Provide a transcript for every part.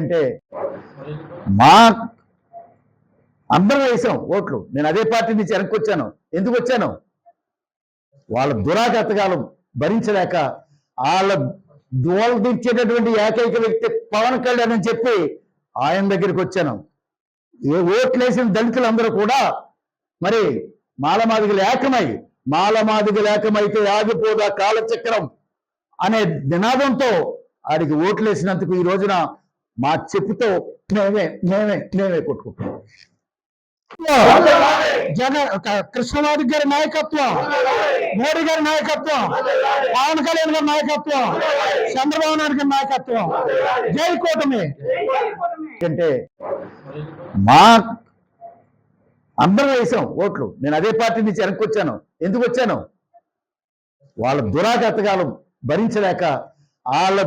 అంటే మా అందరం వేసాం ఓట్లు. నేను అదే పార్టీ నుంచి వెనక్కి వచ్చాను. ఎందుకు వచ్చాను? వాళ్ళ దురాగతకాలం భరించలేక వాళ్ళ దోలు దించేటటువంటి ఏకైక వ్యక్తి పవన్ కళ్యాణ్ అని చెప్పి ఆయన దగ్గరికి వచ్చాను. ఏ ఓట్లేసిన దళితులందరూ కూడా మరి మాలమాదిగలు ఏకమై మాలమాదిగలు ఏకమైతే ఆగిపోదా కాలచక్రం అనే నినాదంతో ఆడికి ఓట్లేసినందుకు ఈ రోజున మా చెప్పుతో మేమే మేమే మేమే కొట్టుకుంటాం జగన్ కృష్ణమాధి గారి నాయకత్వం మోడీ గారి నాయకత్వం పవన్ కళ్యాణ్ గారి నాయకత్వం చంద్రబాబు నాయుడు గారి నాయకత్వం. జై కూటమి. అంటే మా అందరం వేసాం ఓట్లు. నేను అదే పార్టీ నుంచి వెనక్కి వచ్చాను ఎందుకు వచ్చాను? వాళ్ళ దురాగతకాలం భరించలేక వాళ్ళ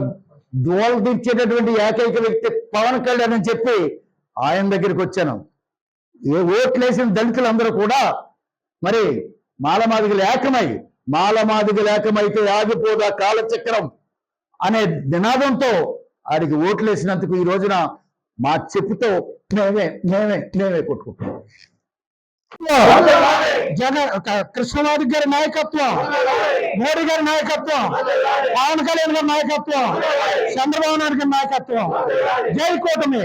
దోలు దించేటటువంటి ఏకైక వ్యక్తి పవన్ కళ్యాణ్ అని చెప్పి ఆయన దగ్గరికి వచ్చాను. ఏ ఓట్లేసిన దళితులందరూ కూడా మరి మాలమాదిగలు ఏకమై మాలమాదిగలు ఏకమైతే ఆగిపోదా కాలచక్రం అనే నినాదంతో ఆడికి ఓట్లేసినందుకు ఈ రోజున మా చెప్పుతో మేమే మేమే మేమే కొట్టుకుంటున్నాం. జగన్ కృష్ణమాధి గారి నాయకత్వం మోడీ గారి నాయకత్వం పవన్ కళ్యాణ్ గారి నాయకత్వం చంద్రబాబు నాయుడు గారి నాయకత్వం. జై కూటమి.